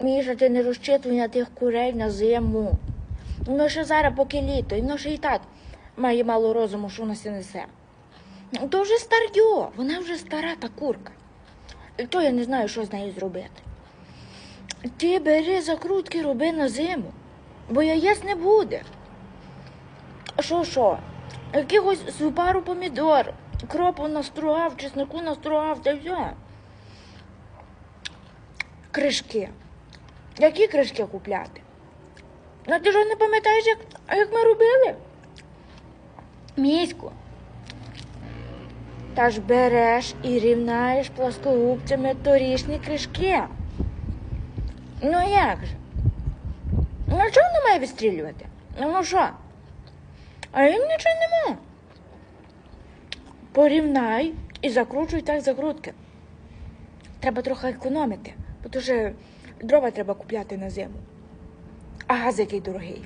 Міша, це не розчитування тих курей на зиму. Воно ще зараз, поки літо, і воно ще і так має мало розуму, що воно се несе. То вже старьо, вона вже стара та курка. І то я не знаю, що з нею зробити. Ти бери закрутки, роби на зиму, бо яєць не буде. Що, що? Якихось супару помідор, кропу настругав, чеснику настругав, та все. Кришки. Які кришки купляти? Ну ти ж не пам'ятаєш, як, як ми робили? Міську. Та ж береш і рівнаєш пласкогубцями торішні кришки. Ну як же? Ну чого воно має відстрілювати? Ну ну що? А їм нічого нема. Порівнай і закручуй так закрутки. Треба трохи економити, бо вже дрова треба купляти на зиму. А газ який дорогий.